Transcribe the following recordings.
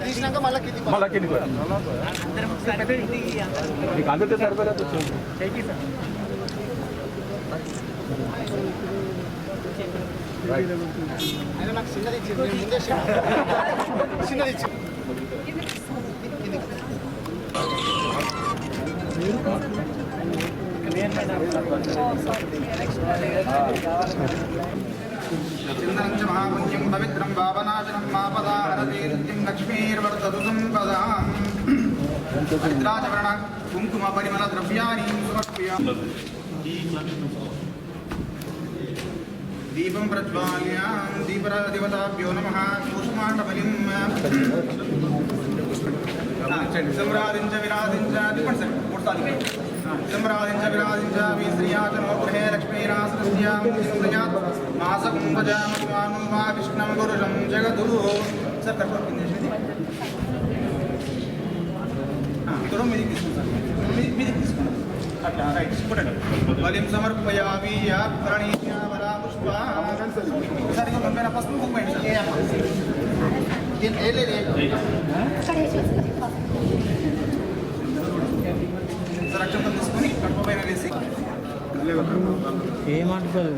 తీసినాక మళ్ళీ కిందికి మళ్ళా కిందికి రా. నీకు అందితే సరిపోలేదు ఆయన నాకు చిన్నది ఇచ్చింది నేను ముందే చిన్న- చిన్నది ఇచ్చింది చిందనం చ మహాపుణ్యం పవిత్రం పాపనాశనం మాపదారతీర్థం లక్ష్మీర్వర్తదు సంపదా పవిత్రాచరణ కుంకుమ పరిమళ ద్రవ్యాన్ని సమర్పయామి दीपं प्रज्वाल्यां दीपदेवताभ्यो नमः। कूष्माण्डबलिं हाँ, सम्रादिञ्च विरादिञ्च सम्रादिञ्च च नोगृहे लक्ष्मीरासरस्यां संयात् मासकुम्भजामस्वानुं वा विष्णं पुरुषं जगदुः सर कर करो हाँ, तो मेरी किस्म सर। मेरी किस्म अच्छा राइट बलिं या प्रणीया చూడండి బలిం సమర్పయామి యా ప్రణీయ వరా పుష్ప సార్ ఇంకా పంపైన పసుపు పంపండి సార్ ఏం- ఏం లేదు, ఏం లేదు. సార్ అక్షంతం తీసుకొని కడుపు పైన వేసి ఏమంటుంది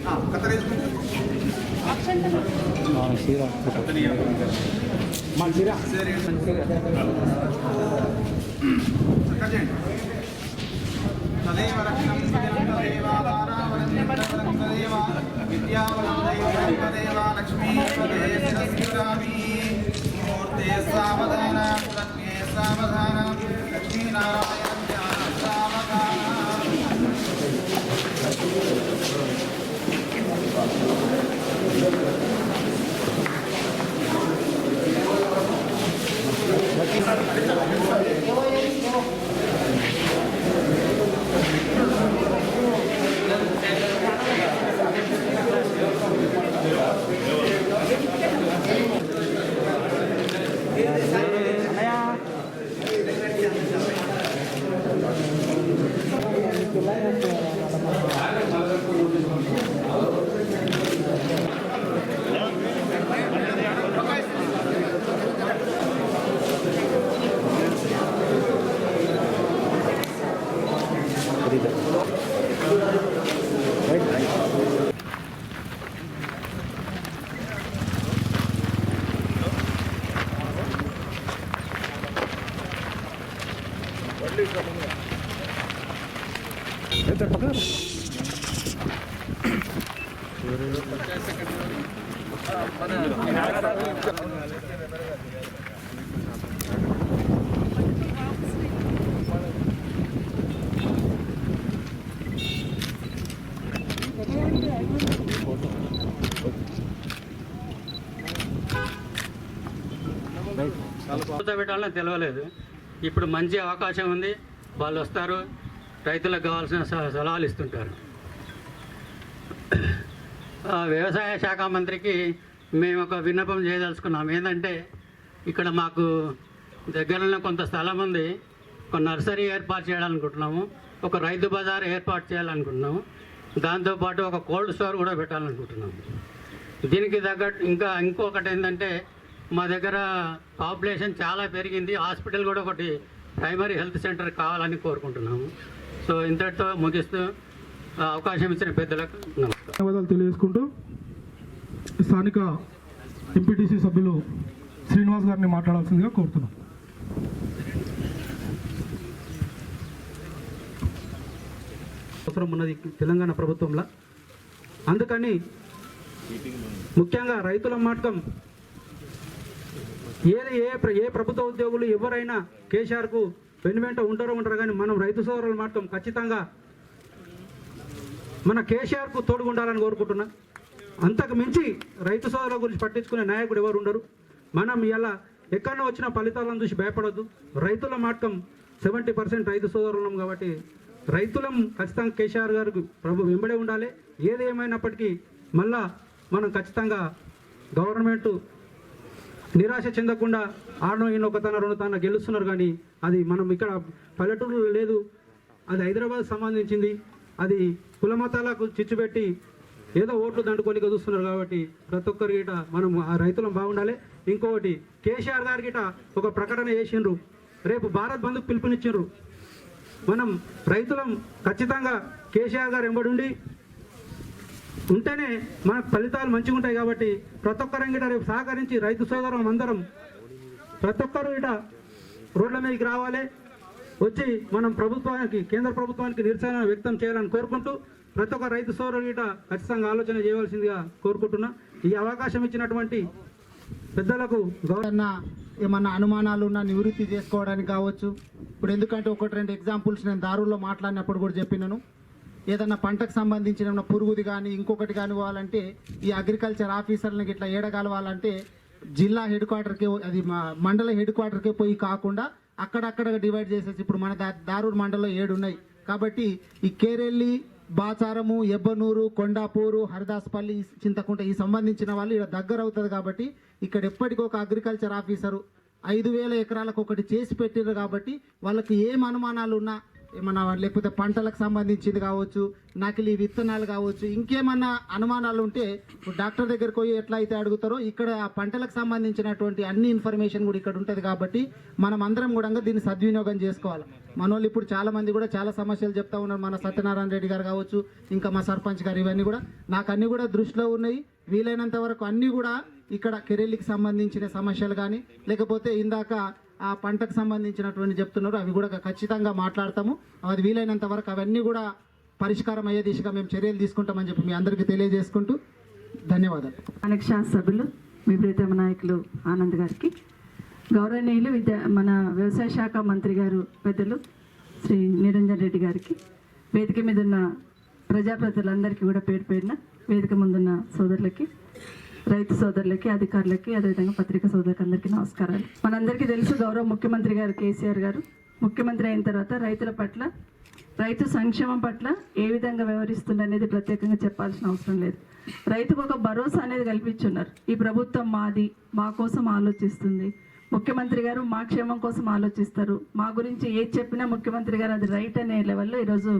ఆ, కత్తెరేసుకుంటే సరే కట్ చేయండి తదేవ రక్షణం తదేవ ఆధారావరం తదేవ విద్యావరం దైవం తదేవ లక్ష్మీ తదే శిరస్సురామి మూర్తే సావధాన సావధాన లక్ష్మీనారాయణ కూర్చోబెట్టాలని తెలియలేదు ఇప్పుడు మంచి అవకాశం ఉంది. వాళ్ళు వస్తారు. రైతులకు కావాల్సిన స- సలహాలు ఇస్తుంటారు. వ్యవసాయ శాఖ మంత్రికి మేము ఒక విన్నపం చేయదలుచుకున్నాం. ఏంటంటే ఇక్కడ మాకు దగ్గరలో కొంత స్థలం ఉంది. ఒక నర్సరీ ఏర్పాటు చేయాలనుకుంటున్నాము. ఒక రైతు బజార్ ఏర్పాటు చేయాలనుకుంటున్నాము. దాంతోపాటు ఒక కోల్డ్ స్టోర్ కూడా పెట్టాలనుకుంటున్నాము. దీనికి తగ్గట్టు ఇంకా ఇంకొకటి ఏంటంటే మా దగ్గర పాపులేషన్ చాలా పెరిగింది. హాస్పిటల్ కూడా ఒకటి ప్రైమరీ హెల్త్ సెంటర్ కావాలని కోరుకుంటున్నాము. సో ఇంతటితో ముగిస్తూ అవకాశం ఇచ్చిన పెద్దలకు నమస్కారం. ధన్యవాదాలు తెలియజేసుకుంటూ స్థానిక ఎంపీటీసీ సభ్యులు శ్రీనివాస్ గారిని మాట్లాడాల్సిందిగా కోరుతున్నాం. అవసరం ఉన్నది తెలంగాణ ప్రభుత్వంలో. అందుకని ముఖ్యంగా రైతుల మాటకం ఏది ఏ ఏ ప్రభుత్వ ఉద్యోగులు ఎవరైనా కేసీఆర్కు వెను వెంట ఉంటారో ఉంటారు కానీ మనం రైతు సోదరులు మాత్రం ఖచ్చితంగా మన కేసీఆర్కు తోడుగుండాలని కోరుకుంటున్నా. అంతకు మించి రైతు సోదరుల గురించి పట్టించుకునే నాయకుడు ఎవరు ఉండరు. మనం ఇలా ఎక్కడో వచ్చిన ఫలితాలను చూసి భయపడద్దు. రైతుల మాత్రం సెవెంటీ పర్సెంట్ రైతు సోదరులం కాబట్టి రైతులం ఖచ్చితంగా కేసీఆర్ గారికి ప్రభు వెంబడే ఉండాలి. ఏది ఏమైనప్పటికీ మళ్ళా మనం ఖచ్చితంగా గవర్నమెంట్ నిరాశ చెందకుండా ఆడనో ఈయన ఒక తన రెండు తన గెలుస్తున్నారు కానీ అది మనం ఇక్కడ పల్లెటూరులో లేదు. అది హైదరాబాద్ సంబంధించింది. అది కుల మతాలకు చిచ్చుపెట్టి ఏదో ఓట్లు దండుకొని చూస్తున్నారు కాబట్టి ప్రతి ఒక్కరి గిట మనం ఆ రైతులం బాగుండాలి. ఇంకొకటి కేసీఆర్ గారి గిట ఒక ప్రకటన చేసిండ్రు. రేపు భారత్ బంధుకు పిలుపునిచ్చిండ్రు. మనం రైతులం ఖచ్చితంగా కేసీఆర్ గారు ఎంబడి ఉంటేనే మన ఫలితాలు మంచిగా ఉంటాయి కాబట్టి ప్రతి ఒక్కరం గిట రేపు సహకరించి రైతు సోదరం అందరం ప్రతి ఒక్కరు ఇట రోడ్ల మీదకి రావాలి. వచ్చి మనం ప్రభుత్వానికి కేంద్ర ప్రభుత్వానికి నిరసన వ్యక్తం చేయాలని కోరుకుంటూ ప్రతి ఒక్క రైతు సోదరుడు ఇట ఖచ్చితంగా ఆలోచన చేయవలసిందిగా కోరుకుంటున్నా. ఈ అవకాశం ఇచ్చినటువంటి పెద్దలకు గౌరవ ఏమన్నా ఏమన్నా అనుమానాలు ఉన్నా నివృత్తి చేసుకోవడానికి కావచ్చు. ఇప్పుడు ఎందుకంటే ఒకటి రెండు ఎగ్జాంపుల్స్ నేను దారుల్లో మాట్లాడినప్పుడు కూడా చెప్పినాను. ఏదన్నా పంటకు సంబంధించిన పురుగుది కానీ ఇంకొకటి కానీ పోవాలంటే ఈ అగ్రికల్చర్ ఆఫీసర్లకి ఇట్లా ఏడగలవాలంటే జిల్లా హెడ్ క్వార్టర్కి అది మండల హెడ్ క్వార్టర్కే పోయి కాకుండా అక్కడక్కడ డివైడ్ చేసేసి ఇప్పుడు మన దా దారూర్ మండలంలో ఏడు ఉన్నాయి. కాబట్టి ఈ కేరెల్లి బాచారము ఎబ్బనూరు కొండాపూరు హరిదాస్పల్లి చింతకుంట ఈ సంబంధించిన వాళ్ళు ఇక్కడ దగ్గర అవుతుంది కాబట్టి ఇక్కడ ఎప్పటికీ ఒక అగ్రికల్చర్ ఆఫీసరు ఐదు వేల ఎకరాలకు ఒకటి చేసి పెట్టారు కాబట్టి వాళ్ళకి ఏం అనుమానాలు ఉన్నా ఏమన్నా లేకపోతే పంటలకు సంబంధించింది కావచ్చు నకిలీ విత్తనాలు కావచ్చు ఇంకేమన్నా అనుమానాలు ఉంటే డాక్టర్ దగ్గరికి పోయి ఎట్లా అయితే అడుగుతారో ఇక్కడ ఆ పంటలకు సంబంధించినటువంటి అన్ని ఇన్ఫర్మేషన్ కూడా ఇక్కడ ఉంటుంది కాబట్టి మనం అందరం కూడా దీన్ని సద్వినియోగం చేసుకోవాలి. మన వాళ్ళు ఇప్పుడు చాలా మంది కూడా చాలా సమస్యలు చెప్తా ఉన్నారు. మన సత్యనారాయణ రెడ్డి గారు కావచ్చు ఇంకా మా సర్పంచ్ గారు ఇవన్నీ కూడా. నాకు అన్నీ కూడా దృష్టిలో ఉన్నాయి. వీలైనంత వరకు అన్నీ కూడా ఇక్కడ కెరీర్కి సంబంధించిన సమస్యలు కానీ లేకపోతే ఇందాక ఆ పంటకు సంబంధించినటువంటి చెప్తున్నారు. అవి కూడా ఖచ్చితంగా మాట్లాడతాము. అది వీలైనంత వరకు అవన్నీ కూడా పరిష్కారం అయ్యే దిశగా మేము చర్యలు తీసుకుంటామని చెప్పి మీ అందరికీ తెలియజేసుకుంటూ ధన్యవాదాలు. మనకి శాసభ్యులు మీ ప్రీతమ నాయకులు ఆనంద్ గారికి గౌరవనీయులు విద్యా మన వ్యవసాయ శాఖ మంత్రి గారు పెద్దలు శ్రీ నిరంజన్ రెడ్డి గారికి వేదిక మీద ఉన్న ప్రజాప్రతినిధులందరికీ కూడా పేరు పేరున వేదిక ముందున్న సోదరులకి రైతు సోదరులకి అధికారులకి అదేవిధంగా పత్రికా సోదరులకు అందరికీ నమస్కారాలు. మనందరికీ తెలుసు గౌరవ ముఖ్యమంత్రి గారు కేసీఆర్ గారు. ముఖ్యమంత్రి అయిన తర్వాత రైతుల పట్ల రైతు సంక్షేమం పట్ల ఏ విధంగా వ్యవహరిస్తుంది అనేది ప్రత్యేకంగా చెప్పాల్సిన అవసరం లేదు. రైతుకు ఒక భరోసా అనేది కల్పించున్నారు. ఈ ప్రభుత్వం మాది మా కోసం ఆలోచిస్తుంది. ముఖ్యమంత్రి గారు మా క్షేమం కోసం ఆలోచిస్తారు. మా గురించి ఏది చెప్పినా ముఖ్యమంత్రి గారు అది రైట్ అనే లెవెల్లో ఈరోజు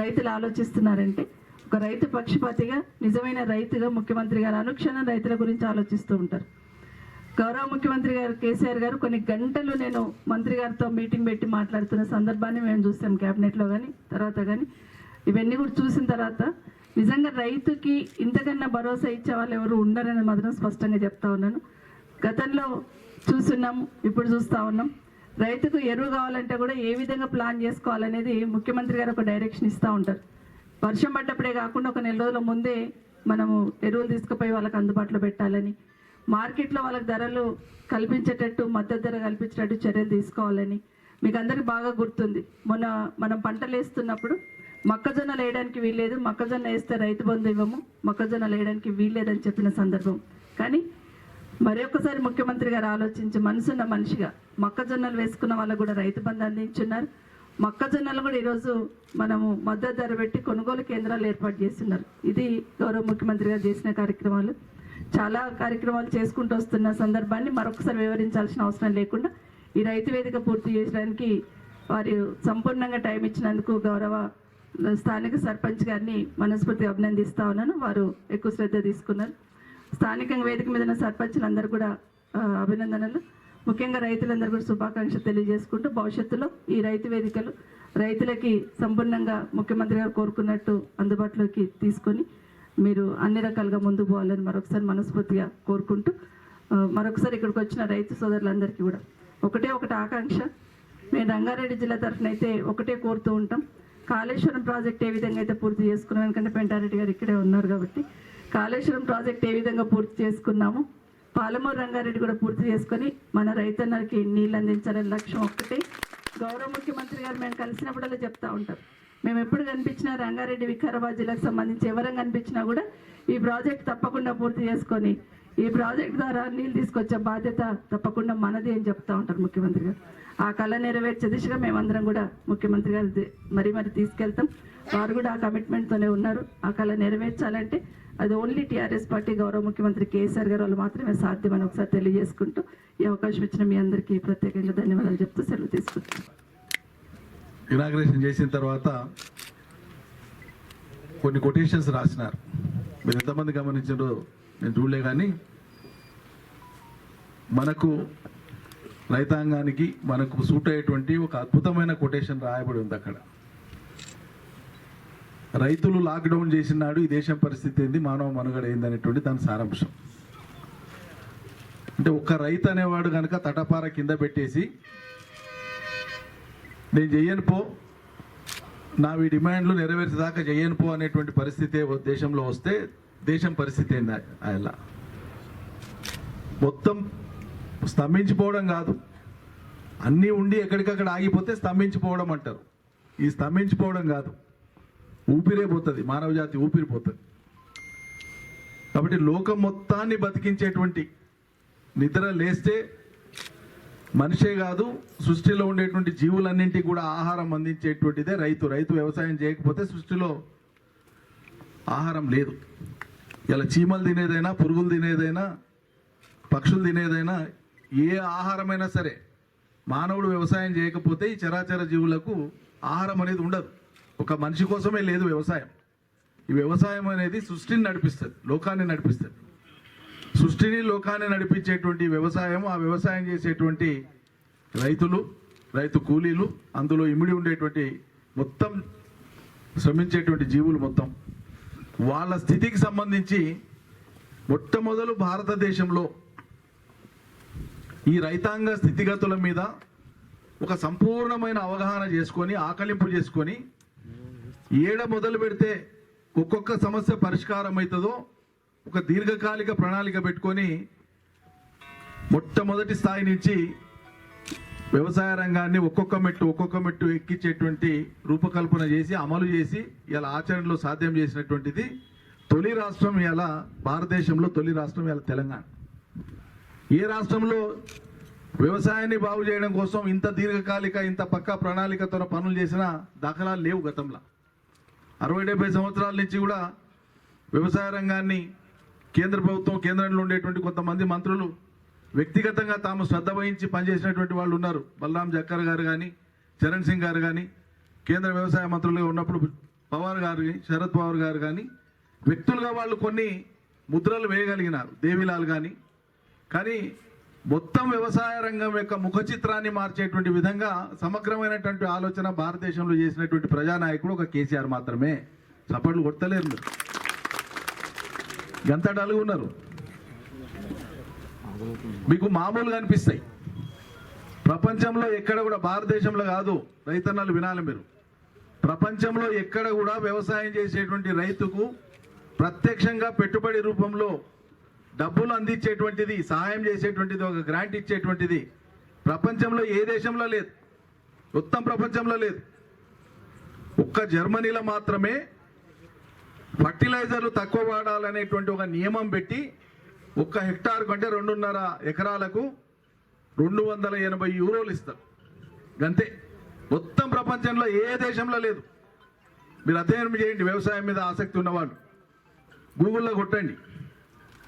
రైతులు ఆలోచిస్తున్నారంటే ఒక రైతు పక్షపాతిగా నిజమైన రైతుగా ముఖ్యమంత్రి గారు అనుక్షణం రైతుల గురించి ఆలోచిస్తూ ఉంటారు. గౌరవ ముఖ్యమంత్రి గారు కేసీఆర్ గారు కొన్ని గంటలు నేను మంత్రి గారితో మీటింగ్ పెట్టి మాట్లాడుతున్న సందర్భాన్ని మేము చూసాం క్యాబినెట్లో కానీ తర్వాత కానీ ఇవన్నీ కూడా చూసిన తర్వాత నిజంగా రైతుకి ఇంతకన్నా భరోసా ఇచ్చే వాళ్ళు ఎవరు ఉండరని మాత్రం స్పష్టంగా చెప్తా ఉన్నాను. గతంలో చూస్తున్నాం ఇప్పుడు చూస్తూ ఉన్నాం. రైతుకు ఎరువు కావాలంటే కూడా ఏ విధంగా ప్లాన్ చేసుకోవాలనేది ముఖ్యమంత్రి గారు ఒక డైరెక్షన్ ఇస్తూ ఉంటారు. వర్షం పడ్డప్పుడే కాకుండా ఒక నెల రోజుల ముందే మనము ఎరువులు తీసుకుపోయి వాళ్ళకి అందుబాటులో పెట్టాలని మార్కెట్లో వాళ్ళకి ధరలు కల్పించేటట్టు మద్దతు ధర కల్పించేటట్టు చర్యలు తీసుకోవాలని మీకు అందరికి బాగా గుర్తుంది. మొన్న మనం పంటలు వేస్తున్నప్పుడు మొక్కజొన్నలు వేయడానికి వీల్లేదు మొక్కజొన్న వేస్తే రైతు బంధు ఇవ్వము మొక్కజొన్నలు వేయడానికి వీల్లేదని చెప్పిన సందర్భం. కానీ మరొకసారి ముఖ్యమంత్రి గారు ఆలోచించి మనసున్న మనిషిగా మొక్కజొన్నలు వేసుకున్న వాళ్ళకు కూడా రైతు బంధు అందించున్నారు. మొక్కజొన్నలు కూడా ఈరోజు మనము మద్దతు ధర పెట్టి కొనుగోలు కేంద్రాలు ఏర్పాటు చేస్తున్నారు. ఇది గౌరవ ముఖ్యమంత్రి గారు చేసిన కార్యక్రమాలు. చాలా కార్యక్రమాలు చేసుకుంటూ వస్తున్న సందర్భాన్ని మరొకసారి వివరించాల్సిన అవసరం లేకుండా ఈ రైతు వేదిక పూర్తి చేయడానికి వారు సంపూర్ణంగా టైం ఇచ్చినందుకు గౌరవ స్థానిక సర్పంచ్ గారిని మనస్ఫూర్తిగా అభినందిస్తా ఉన్నాను. వారు ఎక్కువ శ్రద్ధ తీసుకున్నారు. స్థానికంగా వేదిక మీద ఉన్న సర్పంచ్లందరూ కూడా అభినందనలు. ముఖ్యంగా రైతులందరూ కూడా శుభాకాంక్షలు తెలియజేసుకుంటూ భవిష్యత్తులో ఈ రైతు వేదికలు రైతులకి సంపూర్ణంగా ముఖ్యమంత్రి గారు కోరుకున్నట్టు అందుబాటులోకి తీసుకొని మీరు అన్ని రకాలుగా ముందుకు పోవాలని మరొకసారి మనస్ఫూర్తిగా కోరుకుంటూ మరొకసారి ఇక్కడికి వచ్చిన రైతు సోదరులందరికీ కూడా ఒకటే ఒకటి ఆకాంక్ష. మేము రంగారెడ్డి జిల్లా తరఫున అయితే ఒకటే కోరుతూ ఉంటాం. కాళేశ్వరం ప్రాజెక్ట్ ఏ విధంగా అయితే పూర్తి చేసుకున్నాం ఎందుకంటే పెంటారెడ్డి గారు ఇక్కడే ఉన్నారు కాబట్టి కాళేశ్వరం ప్రాజెక్ట్ ఏ విధంగా పూర్తి చేసుకున్నాము పాలమూరు రంగారెడ్డి కూడా పూర్తి చేసుకొని మన రైతన్నలకి నీళ్ళు అందించాలని లక్ష్యం ఒక్కటే. గౌరవ ముఖ్యమంత్రి గారు మేము కలిసినప్పుడల్లా చెప్తా ఉంటారు మేము ఎప్పుడు కనిపించినా రంగారెడ్డి వికారాబాద్ జిల్లాకు సంబంధించి ఎవరం కనిపించినా కూడా ఈ ప్రాజెక్ట్ తప్పకుండా పూర్తి చేసుకొని ఈ ప్రాజెక్ట్ ద్వారా నీళ్ళు తీసుకొచ్చే బాధ్యత తప్పకుండా మనది అని చెప్తా ఉంటారు ముఖ్యమంత్రి గారు. ఆ కళ నెరవేర్చే దిశగా మేమందరం కూడా ముఖ్యమంత్రి గారు ది- మరీ మరి తీసుకెళ్తాం. వారు కూడా ఆ కమిట్మెంట్తోనే ఉన్నారు. ఆ కళ నెరవేర్చాలంటే అది ఓన్లీ టీఆర్ఎస్ పార్టీ గౌరవ ముఖ్యమంత్రి కేసీఆర్ గారు వాళ్ళు మాత్రమే సాధ్యమని ఒకసారి తెలియజేసుకుంటూ ఈ అవకాశం ఇచ్చిన మీ అందరికీ ప్రత్యేకంగా ధన్యవాదాలు చెప్తూ సెలవు తీసుకుంటాను ఇనాగ్రేషన్ చేసిన తర్వాత కొన్ని కొటేషన్స్ రాసినారు. మీరు ఎంతమంది గమనించారో నేను చూడలే కానీ మనకు రైతాంగానికి మనకు సూట్ అయ్యేటువంటి ఒక అద్భుతమైన కొటేషన్ రాయబడి ఉంది అక్కడ. రైతులు లాక్డౌన్ చేసినాడు ఈ దేశం పరిస్థితి ఏంది? మానవ మనుగడ ఏందనేటువంటి దాని సారాంశం. అంటే ఒక్క రైతు అనేవాడు కనుక తటపార కింద పెట్టేసి నేను చెయ్యను పో నా ఈ డిమాండ్లు నెరవేర్చేదాకా చెయ్యను పో అనేటువంటి పరిస్థితి దేశంలో వస్తే దేశం పరిస్థితి ఏంది? అలా. మొత్తం స్తంభించిపోవడం కాదు. అన్నీ ఉండి ఎక్కడికక్కడ ఆగిపోతే స్తంభించిపోవడం అంటారు. ఈ స్తంభించిపోవడం కాదు. ఊపిరే పోతుంది మానవ జాతి ఊపిరి పోతుంది. కాబట్టి లోకం మొత్తాన్ని బతికించేటువంటి నిద్ర లేస్తే మనిషే కాదు సృష్టిలో ఉండేటువంటి జీవులన్నింటికి కూడా ఆహారం అందించేటువంటిదే రైతు. రైతు వ్యవసాయం చేయకపోతే సృష్టిలో ఆహారం లేదు. ఇలా చీమలు తినేదైనా పురుగులు తినేదైనా పక్షులు తినేదైనా ఏ ఆహారమైనా సరే మానవుడు వ్యవసాయం చేయకపోతే ఈ చరాచర జీవులకు ఆహారం అనేది ఉండదు. ఒక మనిషి కోసమే లేదు వ్యవసాయం. ఈ వ్యవసాయం అనేది సృష్టిని నడిపిస్తుంది లోకాన్ని నడిపిస్తుంది. సృష్టిని లోకాన్ని నడిపించేటువంటి వ్యవసాయం ఆ వ్యవసాయం చేసేటువంటి రైతులు రైతు కూలీలు అందులో ఇమిడి ఉండేటువంటి మొత్తం శ్రమించేటువంటి జీవులు మొత్తం. వాళ్ళ స్థితికి సంబంధించి మొట్టమొదలు భారతదేశంలో ఈ రైతాంగ స్థితిగతుల మీద ఒక సంపూర్ణమైన అవగాహన చేసుకొని ఆకలింపు చేసుకొని ఏడ మొదలు పెడితే ఒక్కొక్క సమస్య పరిష్కారం అవుతుందో ఒక దీర్ఘకాలిక ప్రణాళిక పెట్టుకొని మొట్టమొదటి స్థాయి నుంచి వ్యవసాయ రంగాన్ని ఒక్కొక్క మెట్టు ఒక్కొక్క మెట్టు ఎక్కించేటువంటి రూపకల్పన చేసి అమలు చేసి ఇలా ఆచరణలో సాధ్యం చేసినటువంటిది తొలి రాష్ట్రం ఇలా భారతదేశంలో తొలి రాష్ట్రం ఇలా తెలంగాణ. ఏ రాష్ట్రంలో వ్యవసాయాన్ని బాగు చేయడం కోసం ఇంత దీర్ఘకాలిక ఇంత పక్కా ప్రణాళికతో పనులు చేసిన దాఖలాలు లేవు గతంలో. అరవై డెబ్బై సంవత్సరాల నుంచి కూడా వ్యవసాయ రంగాన్ని కేంద్ర ప్రభుత్వం కేంద్రంలో ఉండేటువంటి కొంతమంది మంత్రులు వ్యక్తిగతంగా తాము శ్రద్ధ వహించి పనిచేసినటువంటి వాళ్ళు ఉన్నారు. బలరాం జక్కర్ గారు కానీ చరణ్ సింగ్ గారు కానీ కేంద్ర వ్యవసాయ మంత్రులుగా ఉన్నప్పుడు పవార్ గారు కానీ శరద్ పవార్ గారు కానీ వ్యక్తులుగా వాళ్ళు కొన్ని ముద్రలు వేయగలిగినారు. దేవిలాల్ కానీ కానీ మొత్తం వ్యవసాయ రంగం యొక్క ముఖ చిత్రాన్ని మార్చేటువంటి విధంగా సమగ్రమైనటువంటి ఆలోచన భారతదేశంలో చేసినటువంటి ప్రజానాయకుడు ఒక కేసీఆర్ మాత్రమే. చప్పట్లు కొట్టలేరు మీరు. ఎంత డలుగు ఉన్నారు? మీకు మామూలుగా అనిపిస్తాయి. ప్రపంచంలో ఎక్కడ కూడా భారతదేశంలో కాదు రైతన్నలు వినాలి మీరు. ప్రపంచంలో ఎక్కడ కూడా వ్యవసాయం చేసేటువంటి రైతుకు ప్రత్యక్షంగా పెట్టుబడి రూపంలో డబ్బులు అందించేటువంటిది సహాయం చేసేటువంటిది ఒక గ్రాంట్ ఇచ్చేటువంటిది ప్రపంచంలో ఏ దేశంలో లేదు. మొత్తం ప్రపంచంలో లేదు. ఒక్క జర్మనీలో మాత్రమే ఫర్టిలైజర్లు తక్కువ వాడాలనేటువంటి ఒక నియమం పెట్టి ఒక్క హెక్టార్ కంటే రెండున్నర ఎకరాలకు రెండు వందల ఎనభై యూరోలు ఇస్తారు. అంతే. మొత్తం ప్రపంచంలో ఏ దేశంలో లేదు. మీరు అధ్యయనం చేయండి వ్యవసాయం మీద ఆసక్తి ఉన్నవాళ్ళు. గూగుల్లో కొట్టండి.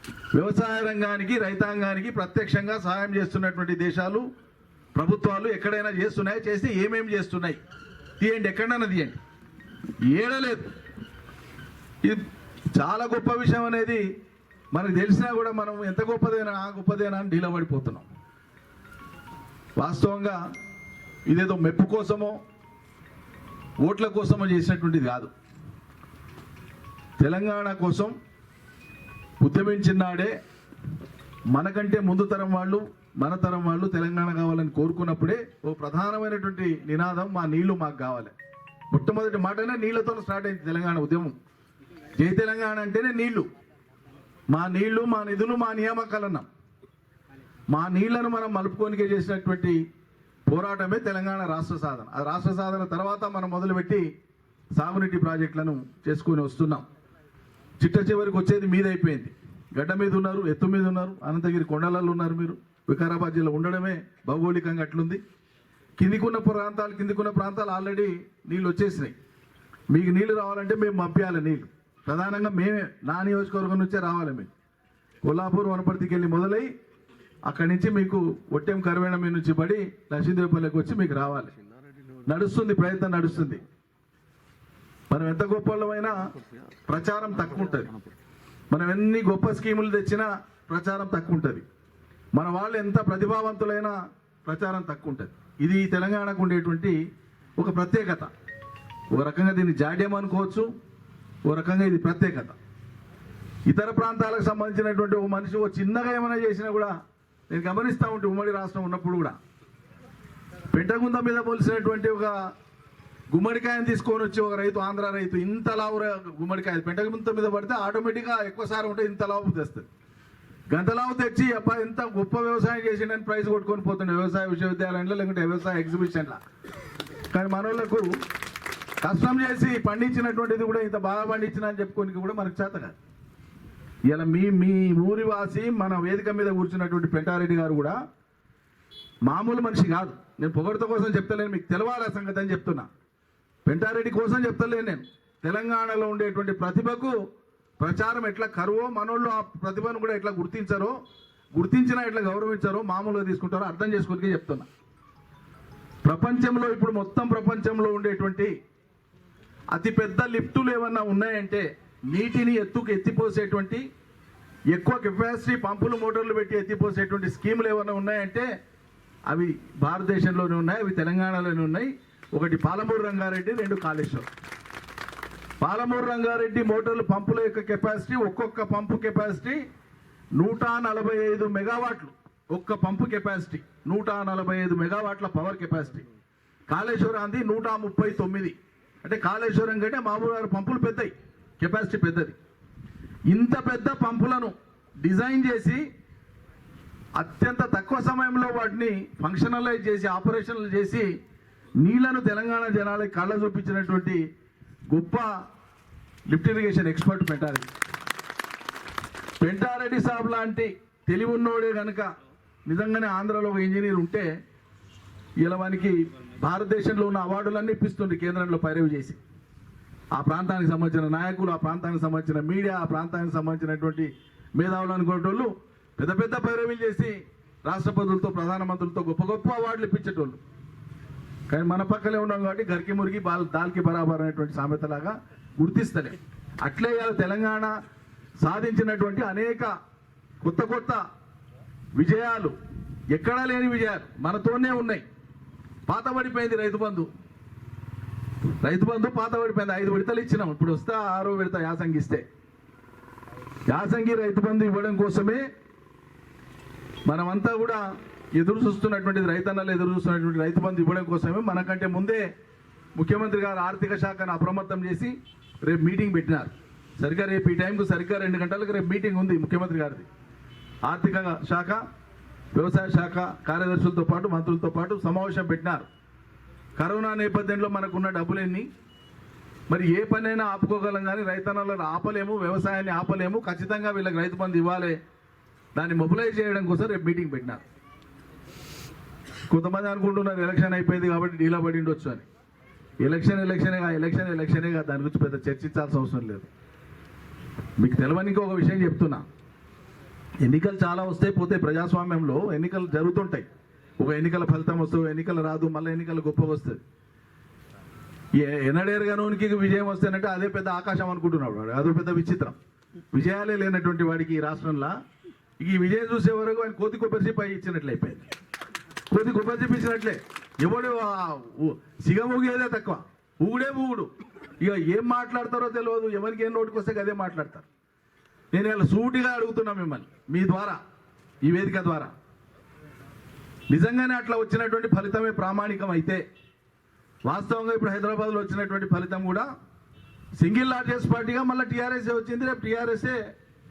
వ్యవసాయ రంగానికి రైతాంగానికి ప్రత్యక్షంగా సహాయం చేస్తున్నటువంటి దేశాలు ప్రభుత్వాలు ఎక్కడైనా చేస్తున్నాయి? చేస్తే ఏమేమి చేస్తున్నాయి? తీయండి ఎక్కడైనా తీయండి. ఏడలేదు. ఇది చాలా గొప్ప విషయం అనేది. మనకు తెలిసినా కూడా మనం ఎంత గొప్పదైనా ఆ గొప్పదేనా అని డీలా పడిపోతున్నాం. వాస్తవంగా ఇదేదో మెప్పు కోసమో ఓట్ల కోసమో చేసినటువంటిది కాదు. తెలంగాణ కోసం ఉద్యమించినాడే మనకంటే ముందు తరం వాళ్ళు మన తరం వాళ్ళు తెలంగాణ కావాలని కోరుకున్నప్పుడే ఓ ప్రధానమైనటువంటి నినాదం మా నీళ్ళు మాకు కావాలి. మొట్టమొదటి మాటనే నీళ్ళతో స్టార్ట్ అయింది తెలంగాణ ఉద్యమం. జై తెలంగాణ అంటేనే నీళ్ళు. మా నీళ్ళు మా నిధులు మా నియామకాలు అన్నాం మా నీళ్ళను మనం మలుపుకోనికే చేసినటువంటి పోరాటమే తెలంగాణ రాష్ట్ర సాధన. ఆ రాష్ట్ర సాధన తర్వాత మనం మొదలుపెట్టి సాగునీటి ప్రాజెక్టులను చేసుకొని వస్తున్నాం. చిట్ట చివరికి వచ్చేది మీదైపోయింది. గడ్డ మీద ఉన్నారు ఎత్తు మీద ఉన్నారు అనంతగిరి కొండలలో ఉన్నారు మీరు. వికారాబాద్ జిల్లా ఉండడమే భౌగోళికంగా అట్లుంది. కిందికున్న ప్రాంతాలు కిందికున్న ప్రాంతాలు ఆల్రెడీ నీళ్ళు వచ్చేసినాయి. మీకు నీళ్ళు రావాలంటే మేము పంపించాలి నీళ్ళు. ప్రధానంగా మేమే నా నియోజకవర్గం నుంచే రావాలి మీకు కొల్లాపూర్ వనపర్తికి వెళ్ళి మొదలై అక్కడి నుంచి మీకు ఒట్టెం కరువేణ మీ నుంచి పడి లక్ష్మీదేవిపల్లికి వచ్చి మీకు రావాలి. నడుస్తుంది ప్రయత్నం నడుస్తుంది. మనం ఎంత గొప్పలమైనా ప్రచారం తక్కువ ఉంటుంది మనం ఎన్ని గొప్ప స్కీములు తెచ్చినా ప్రచారం తక్కువ ఉంటుంది మన వాళ్ళు ఎంత ప్రతిభావంతులైనా ప్రచారం తక్కువ ఉంటుంది ఇది తెలంగాణకు ఉండేటువంటి ఒక ప్రత్యేకత. ఒక రకంగా దీన్ని జాడ్యం అనుకోవచ్చు. ఓ రకంగా ఇది ప్రత్యేకత. ఇతర ప్రాంతాలకు సంబంధించినటువంటి ఒక మనిషి ఓ చిన్నగా ఏమైనా చేసినా కూడా నేను గమనిస్తూ ఉంటే ఉమ్మడి రాష్ట్రం ఉన్నప్పుడు కూడా. పెంటగుంద మీద పోలిసినటువంటి ఒక గుమ్మడికాయని తీసుకొని వచ్చి ఒక రైతు ఆంధ్ర రైతు ఇంత లావు గుమ్మడికాయలు. గుమ్మడికాయ పెంటగుంత మీద పడితే ఆటోమేటిక్గా ఎక్కువ సారం ఉంటే ఇంత లావు తెస్తుంది. గంటలావు తెచ్చి అబ్బా ఇంత గొప్ప వ్యవసాయం చేసిండని ప్రైజ్ కొట్టుకొని పోతుండే. వ్యవసాయ విశ్వవిద్యాలయంలో లేకుంటే వ్యవసాయ ఎగ్జిబిషన్లో. కానీ మనోళ్ళకు కష్టం చేసి పండించినటువంటిది కూడా ఇంత బాగా పండించిన అని చెప్పుకోనికి కూడా మనకు చేత కాదు. ఇలా మీ మీ ఊరి వాసి మన వేదిక మీద కూర్చున్నటువంటి పెంటారెడ్డి గారు కూడా మామూలు మనిషి కాదు. నేను పొగడత కోసం చెప్తలేను మీకు తెలవాలి ఆ సంగతి అని చెప్తున్నా. పెంటారెడ్డి కోసం చెప్తలేను నేను. తెలంగాణలో ఉండేటువంటి ప్రతిభకు ప్రచారం ఎట్లా కరువో మనోళ్ళు ఆ ప్రతిభను కూడా ఎట్లా గుర్తించారో గుర్తించినా ఎట్లా గౌరవించారో మామూలుగా తీసుకుంటారో అర్థం చేసుకోనికే చెప్తున్నా. ప్రపంచంలో ఇప్పుడు మొత్తం ప్రపంచంలో ఉండేటువంటి అతిపెద్ద లిఫ్టులు ఏమన్నా ఉన్నాయంటే నీటిని ఎత్తుకు ఎత్తిపోసేటువంటి ఎక్కువ కెపాసిటీ పంపులు మోటార్లు పెట్టి ఎత్తిపోసేటువంటి స్కీములు ఏమైనా ఉన్నాయంటే అవి భారతదేశంలోనే ఉన్నాయి అవి తెలంగాణలోనే ఉన్నాయి. ఒకటి పాలమూరు రంగారెడ్డి రెండు కాళేశ్వరం. పాలమూరు రంగారెడ్డి మోటార్లు పంపుల యొక్క కెపాసిటీ ఒక్కొక్క పంపు కెపాసిటీ నూట నలభై ఐదు మెగావాట్లు. ఒక్క పంపు కెపాసిటీ నూట నలభై ఐదు మెగావాట్ల పవర్ కెపాసిటీ. కాళేశ్వరాంది నూట ముప్పై తొమ్మిది. అంటే కాళేశ్వరం కంటే మామూలు పంపులు పెద్దవి కెపాసిటీ పెద్దది. ఇంత పెద్ద పంపులను డిజైన్ చేసి అత్యంత తక్కువ సమయంలో వాటిని ఫంక్షనలైజ్ చేసి ఆపరేషన్లు చేసి నీళ్ళను తెలంగాణ జనాలకి కళ్ళ చూపించినటువంటి గొప్ప lift irrigation expert Pentareddy. Pentareddy సాబ్ లాంటి తెలివి ఉన్నోడే కనుక నిజంగానే ఆంధ్రలో ఒక ఇంజనీర్ ఉంటే ఇలా వానికి భారతదేశంలో ఉన్న అవార్డులన్నీ ఇప్పిస్తుంది కేంద్రంలో పైరవి చేసి. ఆ ప్రాంతానికి సంబంధించిన నాయకులు ఆ ప్రాంతానికి సంబంధించిన మీడియా ఆ ప్రాంతానికి సంబంధించినటువంటి మేధావులు అనుకునేటోళ్ళు పెద్ద పెద్ద పైరవీలు చేసి రాష్ట్రపతులతో ప్రధానమంత్రులతో గొప్ప గొప్ప అవార్డులు ఇప్పించేటోళ్ళు. కానీ మన పక్కనే ఉన్నాం కాబట్టి గరికి మురిగి బాల్ దాల్కి బరాబర్ అనేటువంటి సామెతలాగా గుర్తిస్తలే. అట్లే తెలంగాణ సాధించినటువంటి అనేక కొత్త కొత్త విజయాలు. ఎక్కడా లేని విజయాలు మనతోనే ఉన్నాయి. పాత పడిపోయింది రైతు బంధు. రైతు బంధు పాత పడిపోయింది. ఐదు విడతలు ఇచ్చినాం. ఇప్పుడు వస్తే ఆరో విడత యాసంగి ఇస్తే యాసంగి రైతు బంధు ఇవ్వడం కోసమే మనమంతా కూడా ఎదురు చూస్తున్నటువంటి రైతన్నలు ఎదురు చూస్తున్నటువంటి రైతు బంధు ఇవ్వడం కోసమే మనకంటే ముందే ముఖ్యమంత్రి గారు ఆర్థిక శాఖను అప్రమత్తం చేసి రేపు మీటింగ్ పెట్టినారు. సరిగ్గా రేపు ఈ టైంకు సరిగ్గా రెండు గంటలకు రేపు మీటింగ్ ఉంది ముఖ్యమంత్రి గారిది. ఆర్థిక శాఖ వ్యవసాయ శాఖ కార్యదర్శులతో పాటు మంత్రులతో పాటు సమావేశం పెట్టినారు. కరోనా నేపథ్యంలో మనకున్న డబ్బులన్నీ? మరి ఏ పనైనా ఆపుకోగలం కానీ రైతన్నలను ఆపలేము వ్యవసాయాన్ని ఆపలేము ఖచ్చితంగా వీళ్ళకి రైతు బంధు ఇవ్వాలి. దాన్ని మొబిలైజ్ చేయడం కోసం రేపు మీటింగ్ పెట్టినారు. కొంతమంది అనుకుంటున్నారు ఎలక్షన్ అయిపోయింది కాబట్టి డీలా పడి ఉండొచ్చు అని ఎలక్షన్ ఎలక్షనే ఎలక్షన్ ఎలక్షనే కాదు. దాని గురించి పెద్ద చర్చించాల్సిన అవసరం లేదు. మీకు తెలవని ఒక విషయం చెప్తున్నా. ఎన్నికలు చాలా వస్తాయి పోతే ప్రజాస్వామ్యంలో ఎన్నికలు జరుగుతుంటాయి. ఒక ఎన్నికల ఫలితం వస్తుంది ఎన్నికలు రాదు మళ్ళీ ఎన్నికలు గొప్ప వస్తుంది ఏ- విజయం వస్తేనంటే అదే పెద్ద ఆకాశం అనుకుంటున్నాడు వాడు. అదో పెద్ద విచిత్రం. విజయాలే లేనటువంటి వాడికి ఈ రాష్ట్రంలో ఈ విజయం చూసే వరకు ఆయన కోతి కొబ్బరి పై ఇచ్చినట్లు అయిపోయింది కొద్ది గొప్ప చూపించినట్లే. ఎవడు సిగమూగేదే ఊగేదే తక్కువ. ఊగుడే ఊగుడు ఇక ఏం మాట్లాడతారో తెలియదు ఎవరికి ఏం నోటికి వస్తే అదే మాట్లాడతారు. నేను ఇలా సూటిగా అడుగుతున్నా మిమ్మల్ని మీ ద్వారా ఈ వేదిక ద్వారా. నిజంగానే అట్లా వచ్చినటువంటి ఫలితమే ప్రామాణికం అయితే వాస్తవంగా ఇప్పుడు హైదరాబాద్లో వచ్చినటువంటి ఫలితం కూడా సింగిల్ లార్జెస్ట్ పార్టీగా మళ్ళీ టీఆర్ఎస్ఏ వచ్చింది. రేపు టీఆర్ఎస్ఏ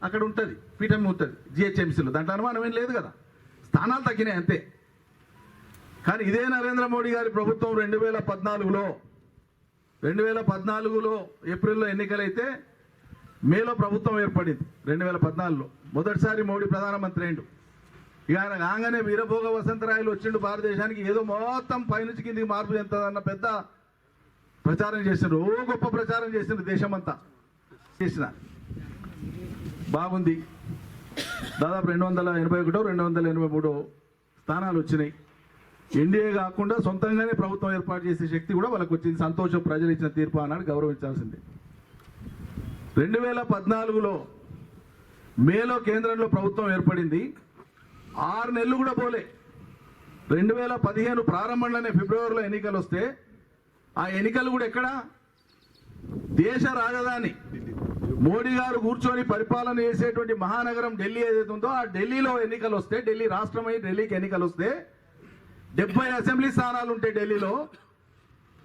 అక్కడ ఉంటుంది. పీఠం ఉంటుంది జిహెచ్ఎంసీలో. దాంట్లో అనుమానం ఏం లేదు కదా. స్థానాలు తగ్గినాయి అంతే. కానీ ఇదే నరేంద్ర మోడీ గారి ప్రభుత్వం రెండు వేల పద్నాలుగులో రెండు వేల పద్నాలుగులో ఏప్రిల్లో ఎన్నికలైతే మేలో ప్రభుత్వం ఏర్పడింది రెండు వేల పద్నాలుగులో. మొదటిసారి మోడీ ప్రధానమంత్రి అయిండు. ఇక ఆయన కాగానే వీరభోగ వసంతరాయలు వచ్చిండు భారతదేశానికి ఏదో మొత్తం పైనుంచి కిందికి మార్పు చెందుతుందన్న పెద్ద ప్రచారం చేసిండ్రు ఓ గొప్ప ప్రచారం చేసిండ్రు దేశమంతా. చేసిన. బాగుంది. దాదాపు రెండు వందల ఎనభై ఒకటో రెండు వందల ఎనభై మూడో స్థానాలు వచ్చినాయి. ఎన్డీఏ కాకుండా సొంతంగానే ప్రభుత్వం ఏర్పాటు చేసే శక్తి కూడా వాళ్ళకు వచ్చింది సంతోషం ప్రజలు ఇచ్చిన తీర్పు అన్నాడు గౌరవించాల్సింది. రెండు వేల పద్నాలుగులో మేలో కేంద్రంలో ప్రభుత్వం ఏర్పడింది. ఆరు నెలలు కూడా పోలే. రెండు వేల పదిహేను ప్రారంభంలోనే ఫిబ్రవరిలో ఎన్నికలు వస్తే ఆ ఎన్నికలు కూడా ఎక్కడ? దేశ రాజధాని. మోడీ గారు కూర్చొని పరిపాలన చేసేటువంటి మహానగరం ఢిల్లీ ఏదైతే ఉందో ఆ ఢిల్లీలో ఎన్నికలు వస్తే ఢిల్లీ రాష్ట్రమై ఢిల్లీకి ఎన్నికలు వస్తే డెబ్బై అసెంబ్లీ స్థానాలు ఉంటాయి ఢిల్లీలో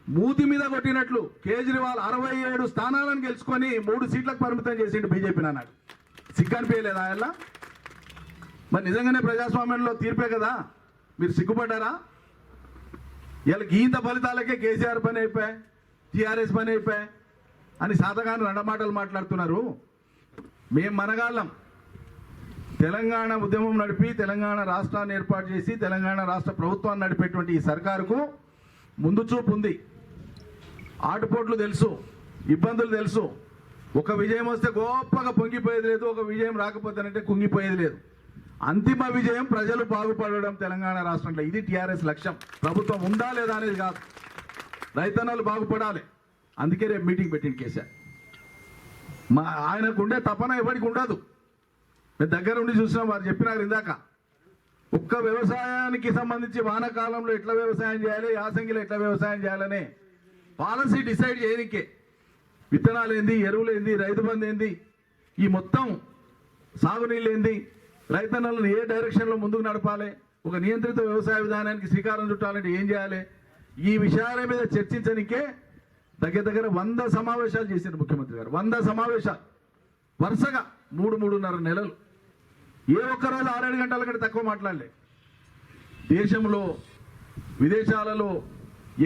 మూతి మీద కొట్టినట్లు కేజ్రీవాల్ అరవై ఏడు స్థానాలను గెలుచుకొని మూడు సీట్లకు పరిమితం చేసిండు బీజేపీ నాడు సిగ్గనిపించలేదు ఆయన మరి నిజంగానే ప్రజాస్వామ్యంలో తీర్పే కదా? మీరు సిగ్గుపడ్డారా? ఇలా గీత ఫలితాలకే కేసీఆర్ పని అయిపోయాయి టీఆర్ఎస్ పని అయిపోయాయి అని సాతగాని రెండమాటలు మాట్లాడుతున్నారు. మేము మనగాళ్ళం. తెలంగాణ ఉద్యమం నడిపి తెలంగాణ రాష్ట్రాన్ని ఏర్పాటు చేసి తెలంగాణ రాష్ట్ర ప్రభుత్వాన్ని నడిపేటువంటి ఈ సర్కారుకు ముందు చూపు ఉంది. ఆటుపోట్లు తెలుసు ఇబ్బందులు తెలుసు. ఒక విజయం వస్తే గొప్పగా పొంగిపోయేది లేదు ఒక విజయం రాకపోతేనంటే కుంగిపోయేది లేదు. అంతిమ విజయం ప్రజలు బాగుపడడం తెలంగాణ రాష్ట్రంలో. ఇది టీఆర్ఎస్ లక్ష్యం. ప్రభుత్వం ఉందా లేదా అనేది కాదు. రైతన్నలు బాగుపడాలి. అందుకే రేపు మీటింగ్ పెట్టింది కేసీఆర్. మా ఆయనకు ఉండే తపన ఎవరికి ఉండదు. దగ్గర ఉండి చూసినా వారు చెప్పినారు ఇందాక. ఒక్క వ్యవసాయానికి సంబంధించి వానాకాలంలో ఎట్లా వ్యవసాయం చేయాలి యాసంగిలో ఎట్లా వ్యవసాయం చేయాలనే పాలసీ డిసైడ్ చేయనికే. విత్తనాలు ఏంది ఎరువులు ఏంది రైతు బంధు ఏంది ఈ మొత్తం సాగునీళ్ళు ఏంది రైతన్నలను ఏ డైరెక్షన్లో ముందుకు నడపాలి ఒక నియంత్రిత వ్యవసాయ విధానానికి శ్రీకారం చుట్టాలంటే ఏం చేయాలి ఈ విషయాల మీద చర్చించనికే దగ్గర దగ్గర వంద సమావేశాలు చేశారు ముఖ్యమంత్రి గారు. వంద సమావేశాలు. వరుసగా మూడు మూడున్నర నెలలు. ఏ ఒక్క రోజు ఆరేడు గంటల కంటే తక్కువ మాట్లాడలే. దేశంలో విదేశాలలో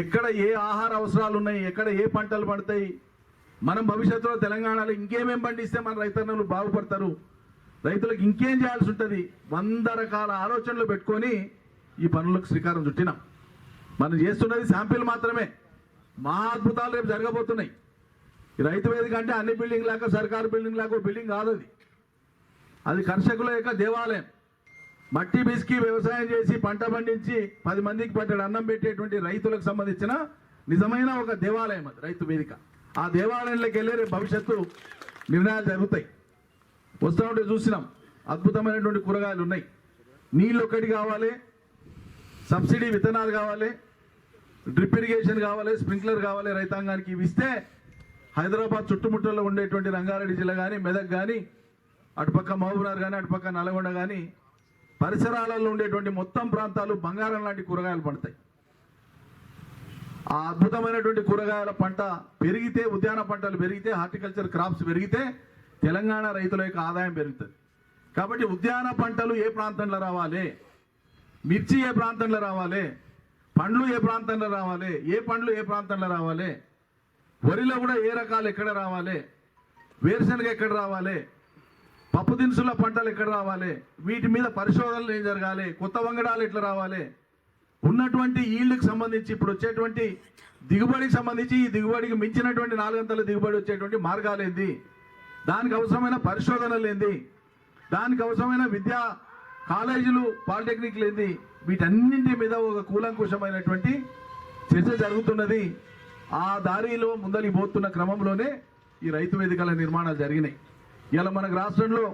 ఎక్కడ ఏ ఆహార అవసరాలు ఉన్నాయి ఎక్కడ ఏ పంటలు పడతాయి మనం భవిష్యత్తులో తెలంగాణలో ఇంకేమేం పండిస్తే మన రైతన్నలు బాగుపడతారు రైతులకు ఇంకేం చేయాల్సి ఉంటుంది వంద రకాల ఆలోచనలు పెట్టుకొని ఈ పనులకు శ్రీకారం చుట్టినాం. మనం చేస్తున్నది శాంపిల్ మాత్రమే. మా అద్భుతాలు రేపు జరగబోతున్నాయి. రైతు వేదిక అంటే అన్ని బిల్డింగ్ లాగా సర్కారు బిల్డింగ్ లాగా బిల్డింగ్ కాదు అది. అది కర్షకుల యొక్క దేవాలయం. మట్టి బిసికి వ్యవసాయం చేసి పంట పండించి పది మందికి పట్టడు అన్నం పెట్టేటువంటి రైతులకు సంబంధించిన నిజమైన ఒక దేవాలయం అది రైతు వేదిక. ఆ దేవాలయంలోకి వెళ్ళే భవిష్యత్తు నిర్ణయాలు జరుగుతాయి. వస్తూ ఉంటే చూసినాం. అద్భుతమైనటువంటి కూరగాయలు ఉన్నాయి. నీళ్ళు ఒకటి కావాలి సబ్సిడీ విత్తనాలు కావాలి డ్రిప్ ఇరిగేషన్ కావాలి స్ప్రింక్లర్ కావాలి రైతాంగానికి ఇవి ఇస్తే హైదరాబాద్ చుట్టుముట్టలో ఉండేటువంటి రంగారెడ్డి జిల్లా కానీ మెదక్ కానీ అటుపక్క మహబూబ్నగర్ కానీ అటుపక్క నల్గొండ కానీ పరిసరాలలో ఉండేటువంటి మొత్తం ప్రాంతాలు బంగారం లాంటి కూరగాయలు పండుతాయి. ఆ అద్భుతమైనటువంటి కూరగాయల పంట పెరిగితే ఉద్యాన పంటలు పెరిగితే హార్టికల్చర్ క్రాప్స్ పెరిగితే తెలంగాణ రైతుల యొక్క ఆదాయం పెరుగుతుంది. కాబట్టి ఉద్యాన పంటలు ఏ ప్రాంతంలో రావాలి? మిర్చి ఏ ప్రాంతంలో రావాలి? పండ్లు ఏ ప్రాంతంలో రావాలి? ఏ పండ్లు ఏ ప్రాంతంలో రావాలి? వరిలో కూడా ఏ రకాలు ఎక్కడ రావాలి? వేరుశనగ ఎక్కడ రావాలి? పప్పు దినుసుల పంటలు ఎక్కడ రావాలి? వీటి మీద పరిశోధనలు ఏం జరగాలి? కొత్త వంగడాలు ఎట్లా రావాలి? ఉన్నటువంటి ఈల్డ్కి సంబంధించి ఇప్పుడు వచ్చేటువంటి దిగుబడికి సంబంధించి ఈ దిగుబడికి మించినటువంటి నాలుగంతల దిగుబడి వచ్చేటువంటి మార్గాలు ఏంది? దానికి అవసరమైన పరిశోధనలు ఏంది? దానికి అవసరమైన విద్యా కాలేజీలు పాలిటెక్నిక్లు ఏంది? వీటన్నింటి మీద ఒక కూలంకుషమైనటువంటి చర్చ జరుగుతున్నది. ఆ దారిలో ముందలి పోతున్న క్రమంలోనే ఈ రైతు వేదికల నిర్మాణాలు జరిగినాయి. ఇలా మనకు రాష్ట్రంలో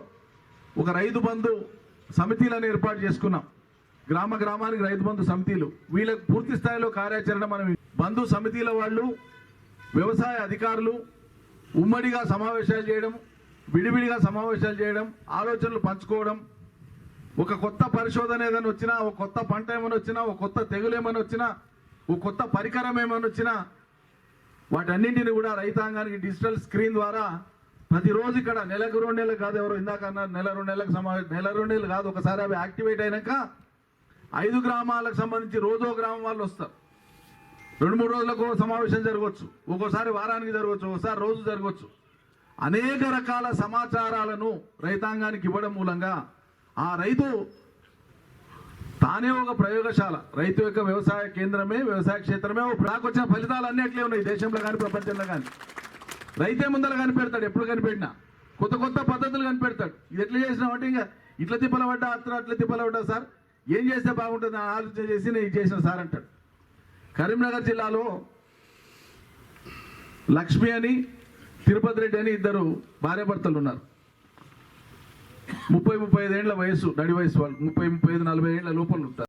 ఒక రైతు బంధు సమితిలను ఏర్పాటు చేసుకున్నాం. గ్రామ గ్రామానికి రైతు బంధు సమితిలు. వీళ్ళకి పూర్తి స్థాయిలో కార్యాచరణ మనం బంధు సమితిల వాళ్ళు వ్యవసాయ అధికారులు ఉమ్మడిగా సమావేశాలు చేయడం విడివిడిగా సమావేశాలు చేయడం ఆలోచనలు పంచుకోవడం ఒక కొత్త పరిశోధన ఏదైనా వచ్చినా ఒక కొత్త పంట ఏమైనా వచ్చినా ఒక కొత్త తెగులు ఏమైనా వచ్చినా ఒక కొత్త పరికరం ఏమైనా వచ్చినా వాటన్నింటిని కూడా రైతాంగానికి డిజిటల్ స్క్రీన్ ద్వారా ప్రతిరోజు ఇక్కడ నెలకు రెండు నెలలు కాదు ఎవరు ఇందాక అన్నారు నెల రెండు నెలలకు సమావేశం నెల రెండు నెలలు కాదు ఒకసారి అవి యాక్టివేట్ అయినాక ఐదు గ్రామాలకు సంబంధించి రోజో గ్రామం వాళ్ళు వస్తారు. రెండు మూడు రోజులకు సమావేశం జరగవచ్చు ఒక్కోసారి వారానికి జరగవచ్చు ఒకసారి రోజు జరగవచ్చు. అనేక రకాల సమాచారాలను రైతాంగానికి ఇవ్వడం మూలంగా ఆ రైతు తానే ఒక ప్రయోగశాల. రైతు యొక్క వ్యవసాయ కేంద్రమే వ్యవసాయ క్షేత్రమే ఒక నాకు వచ్చిన ఫలితాలు అన్నీ అట్లే ఉన్నాయి దేశంలో కానీ ప్రపంచంలో కానీ. రైతే ముందర కనిపెడతాడు ఎప్పుడు కనిపెట్టినా. కొత్త కొత్త పద్ధతులు కనిపెడతాడు. ఇది ఎట్లా చేసినామంటే ఇంకా ఇట్లా తిప్పలబడ్డా అట్లా అట్లా తిప్పల సార్. ఏం చేస్తే బాగుంటుంది అని ఆలోచన చేసి నేను ఇది చేసిన సార్ అంటాడు. కరీంనగర్ జిల్లాలో లక్ష్మి అని తిరుపతి రెడ్డి అని ఇద్దరు భార్యాభర్తలు ఉన్నారు. ముప్పై ముప్పై ఐదు వయసు నడి వయసు వాళ్ళు. ముప్పై ముప్పై ఐదు నలభై ఏళ్ళ లోపల ఉంటారు.